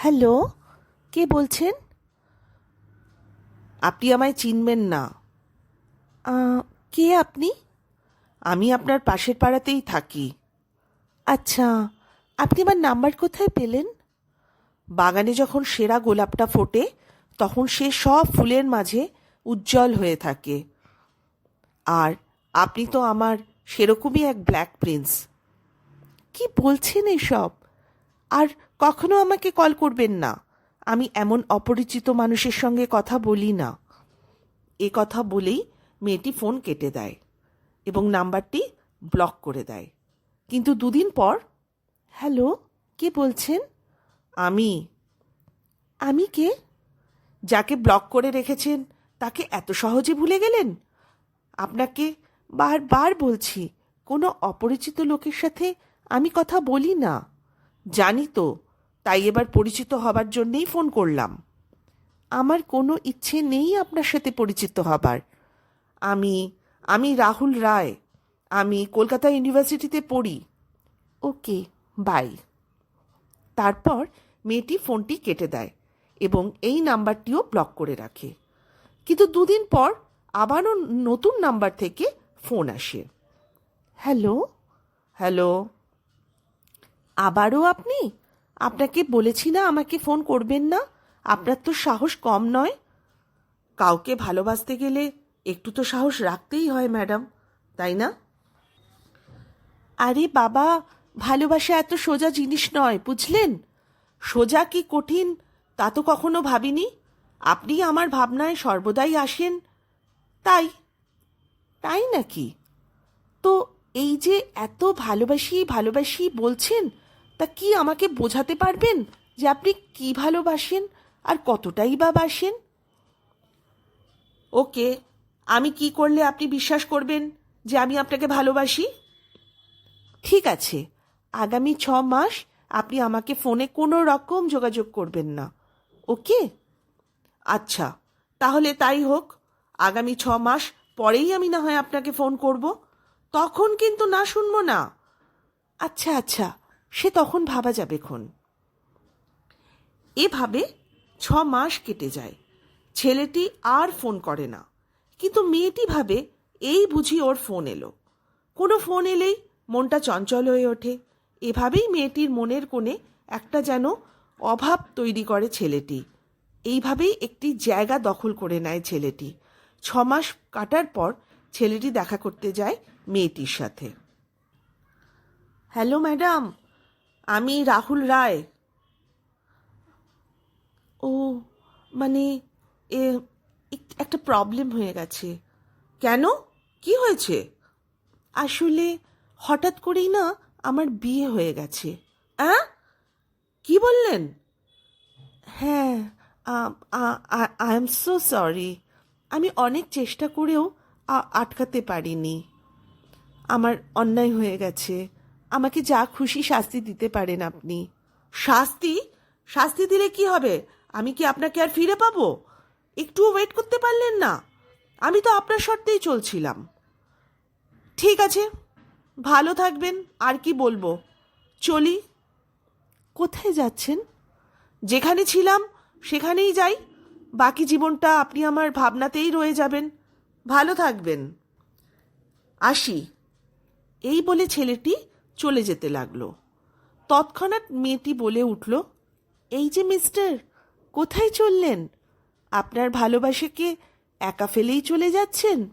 Hello কে বলছেন? আপনি আমায় চিনবেন না। কে আপনি? আমি আপনার পাশের পাড়াতেই থাকি। আচ্ছা আপনি আমার নাম্বার কোথায় পেলেন? বাগানে যখন সেরা গোলাপটা ফোটে তখন সে সব ফুলের মাঝে উজ্জ্বল হয়ে থাকে। আর আপনি তো আমার সেরকমই এক ব্ল্যাক প্রিন্স। কি বলছেন এসব? আর কখনো আমাকে কল করবেন না। আমি এমন অপরিচিত মানুষের সঙ্গে কথা বলি না। এ কথা বলেই মেয়েটি ফোন কেটে দেয় এবং নাম্বারটি ব্লক করে দেয়। কিন্তু দুদিন পর, হ্যালো, কে বলছেন? আমি। আমি কে? যাকে ব্লক করে রেখেছেন, তাকে এত সহজে ভুলে গেলেন? আপনাকে বারবার বলছি, কোনো অপরিচিত লোকের সাথে আমি কথা বলি না। জানি তো, তাই এবার পরিচিত হবার জন্যেই ফোন করলাম। আমার কোনো ইচ্ছে নেই আপনার সাথে পরিচিত হবার। আমি আমি রাহুল রায়। আমি কলকাতা ইউনিভার্সিটিতে পড়ি। Okay, bye. তারপর মেয়েটি ফোনটি কেটে দেয় এবং এই নাম্বারটিও ব্লক করে রাখে। কিন্তু দুদিন পর আবারও নতুন নাম্বার থেকে ফোন আসে। Hello hello. আবারও আপনি? আপনাকে বলেছি না আমাকে ফোন করবেন না? আপনার তো সাহস কম নয়। কাউকে ভালোবাসতে গেলে একটু তো সাহস রাখতেই হয়, ম্যাডাম, তাই না? আরে বাবা, ভালোবাসা এত সোজা জিনিস নয়, বুঝলেন? সোজা কি কঠিন, তা তো কখনো ভাবিনি। আপনি আমার ভাবনায় সর্বদাই আসেন। তাই তাই নাকি? তো এই যে এত ভালোবাসি ভালোবাসি বলছেন তা কি আমাকে বোঝাতে পারবেন যে আপনি কি ভালোবাসেন আর কতটাই বা বাসেন? ওকে, আমি কি করলে আপনি বিশ্বাস করবেন যে আমি আপনাকে ভালোবাসি? ঠিক আছে, আগামী ছ মাস আপনি আমাকে ফোনে কোনো রকম যোগাযোগ করবেন না। ওকে? আচ্ছা তাহলে তাই হোক, আগামী ছ মাস পরেই আমি না হয় আপনাকে ফোন করব, তখন কিন্তু না শুনব না। আচ্ছা আচ্ছা সে তখন ভাবা যাবে খন। এভাবে ছ মাস কেটে যায়। ছেলেটি আর ফোন করে না। কিন্তু মেয়েটি ভাবে এই বুঝি ওর ফোন এলো। কোনো ফোন এলেই মনটা চঞ্চল হয়ে ওঠে। এভাবেই মেয়েটির মনের কোণে একটা যেন অভাব তৈরি করে ছেলেটি। এইভাবেই একটি জায়গা দখল করে নেয় ছেলেটি। ছমাস কাটার পর ছেলেটি দেখা করতে যায় মেয়েটির সাথে। হ্যালো ম্যাডাম আমি রাহুল রায়। ও মানে এ, একটা প্রবলেম হয়ে গেছে। কেন? কি হয়েছে? আসলে, হঠাৎ করেই না আমার বিয়ে হয়ে গেছে। অ্যাঁ? কি বললেন? হ্যাঁ আই এম সো সরি। আমি অনেক চেষ্টা করেও আটকাতে পারিনি। আমার অন্যায় হয়ে গেছে। আমাকে যা খুশি শাস্তি দিতে পারেন আপনি। শাস্তি? শাস্তি দিলে কি হবে? আমি কি আপনাকে আর ফিরে পাবো? একটুও ওয়েট করতে পারলেন না। আমি তো আপনার শর্তেই চলছিলাম। ঠিক আছে। ভালো থাকবেন। আর কি বলব? চলি। কোথায় যাচ্ছেন? যেখানে ছিলাম, সেখানেই যাই। বাকি জীবনটা আপনি আমার ভাবনাতেই রয়ে যাবেন। ভালো থাকবেন। আসি। এই বলে ছেলেটি চলে যেতে লাগল। তৎক্ষণাৎ মেয়েটি বলে উঠল, এই যে মিস্টার, কোথায় চললেন? আপনার ভালোবাসাকে একা ফেলেই চলে যাচ্ছেন?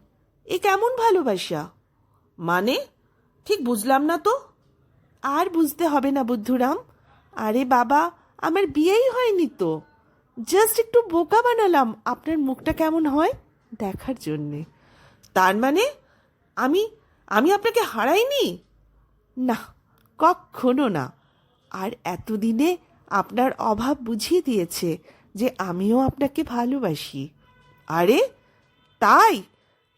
এ কেমন ভালোবাসা? মানে? ঠিক বুঝলাম না তো? আর বুঝতে হবে না বুদ্ধুরাম। আরে বাবা, আমার বিয়েই হয়নি তো। জাস্ট একটু বোকা বানালাম, আপনার মুখটা কেমন হয়? দেখার জন্যে। তার মানে? আমি আমি আপনাকে হারাইনি? না কখনো না। আর এতদিনে আপনার অভাব বুঝিয়ে দিয়েছে যে আমিও আপনাকে ভালোবাসি। আরে, তাই?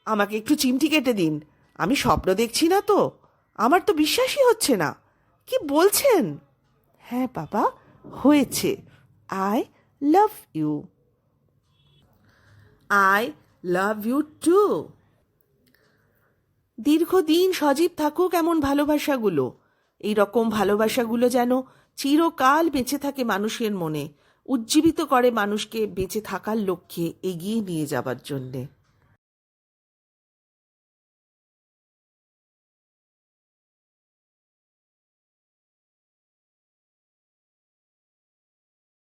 আমাকে একটু চিমটি কেটে দিন। আমি স্বপ্ন দেখছি না তো। আমার তো বিশ্বাসই হচ্ছে না। কি বলছেন? হ্যাঁ বাবা, হয়েছে। I love you. I love you too. দীর্ঘদিন সজীব থাকুক এমন ভালোবাসাগুলো। এই রকম ভালোবাসাগুলো যেন চিরকাল বেঁচে থাকে মানুষের মনে, উজ্জীবিত করে মানুষকে বেঁচে থাকার লক্ষ্যে এগিয়ে নিয়ে যাবার জন্যে।